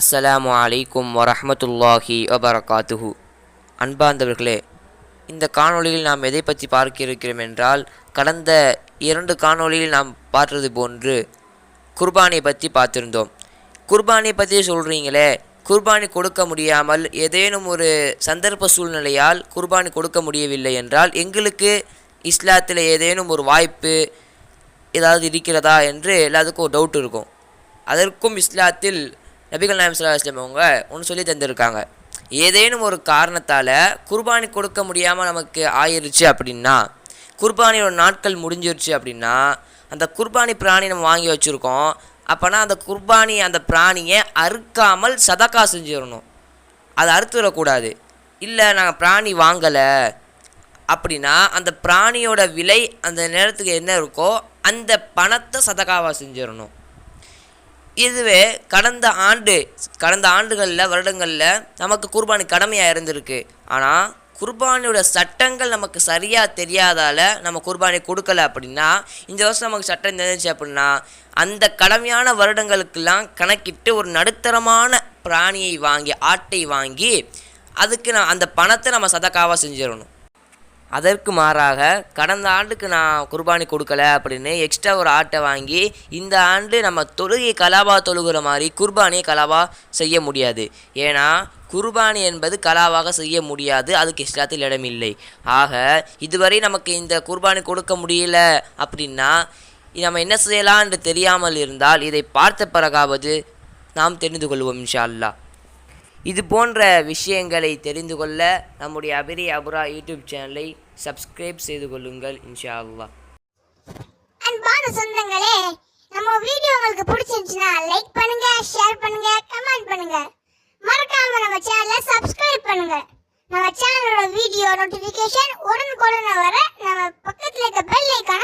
அஸ்ஸலாமு அலைக்கும் வரஹ்மத்துல்லாஹி வபரகாத்துஹு. அன்பார்ந்தவர்களே இந்த காணொளியில் நாம் எதை பற்றி பார்க்க இருக்கிறோம் என்றால் கடந்த இரண்டு காணொளியில் நாம் பார்த்தது போன்று குர்பானியை பற்றி பார்த்திருந்தோம். குர்பானியை பற்றி சொல்கிறீங்களே குர்பானி கொடுக்க முடியாமல் ஏதேனும் ஒரு சந்தர்ப்ப சூழ்நிலையால் குர்பானி கொடுக்க முடியவில்லை என்றால் எங்களுக்கு இஸ்லாத்தில் ஏதேனும் ஒரு வாய்ப்பு ஏதாவது இருக்கிறதா என்று எல்லாத்துக்கும் ஒரு டவுட் இருக்கும். அதற்கும் இஸ்லாத்தில் நபிகள் நாயம் சல்லா இஸ்லாம் அவங்க ஒன்று சொல்லி தந்திருக்காங்க. ஏதேனும் ஒரு காரணத்தால் குர்பானி கொடுக்க முடியாமல் நமக்கு ஆயிடுச்சு அப்படின்னா குர்பானியோட நாட்கள் முடிஞ்சிருச்சு அப்படின்னா அந்த குர்பானி பிராணி நம்ம வாங்கி வச்சுருக்கோம். அப்போனா அந்த குர்பானி அந்த பிராணியை அறுக்காமல் சதக்கா செஞ்சிடணும். அதை அறுத்துடக்கூடாது. இல்லை நாங்கள் பிராணி வாங்கலை அப்படின்னா அந்த பிராணியோட விலை அந்த நேரத்துக்கு என்ன இருக்கோ அந்த பணத்தை சதகாவாக செஞ்சிடணும். இதுவே கடந்த ஆண்டு கடந்த ஆண்டுகளில் வருடங்களில் நமக்கு குர்பானி கடமையாக இருந்திருக்கு. ஆனால் குர்பானியோட சட்டங்கள் நமக்கு சரியாக தெரியாதால் நம்ம குர்பானி கொடுக்கல அப்படின்னா இந்த வருஷம் நமக்கு சட்டம் தெரிஞ்சிச்சு அப்படின்னா அந்த கடமையான வருடங்களுக்கெல்லாம் கணக்கிட்டு ஒரு நடுத்தரமான பிராணியை வாங்கி ஆட்டை வாங்கி அதுக்கு நான் அந்த பணத்தை நம்ம சதக்காவாக செஞ்சிடணும். அதற்கு மாறாக கடந்த ஆண்டுக்கு நான் குர்பானி கொடுக்கல அப்படின்னு எக்ஸ்ட்ரா ஒரு ஆட்டை வாங்கி இந்த ஆண்டு நம்ம தொழுகை கலாவா தொழுகிற மாதிரி குர்பானியை கலாவா செய்ய முடியாது. ஏன்னா குர்பானி என்பது கலாவாக செய்ய முடியாது. அதுக்கு இஸ்லாத்தில் இடமில்லை. ஆக இதுவரை நமக்கு இந்த குர்பானி கொடுக்க முடியல அப்படின்னா நம்ம என்ன செய்யலாம் என்று தெரியாமல் இருந்தால் இதை பார்த்த பிறகாவது நாம் தெரிந்து கொள்வோம் இன்ஷா அல்லா இது போன்ற விஷயங்களை தெரிந்து கொள்ள நம்முடைய அபிரி அபுரா யூடியூப் சேனலை சப்ஸ்கிரைப் செய்து கொள்ளுங்கள் இன்ஷா அல்லா அன்பான சொந்தங்களே நம்ம வீடியோ உங்களுக்கு பிடிச்சிருந்துச்சுன்னா லைக் பண்ணுங்க ஷேர் பண்ணுங்க கமெண்ட் பண்ணுங்க. மறக்காம நம்ம சேனலை சப்ஸ்கிரைப் பண்ணுங்க. நம்ம சேனலோட வீடியோ நோட்டிபிகேஷன் உடனுக்குடன் வர நம்ம பக்கத்தில் இருக்க பெல் ஐக்கான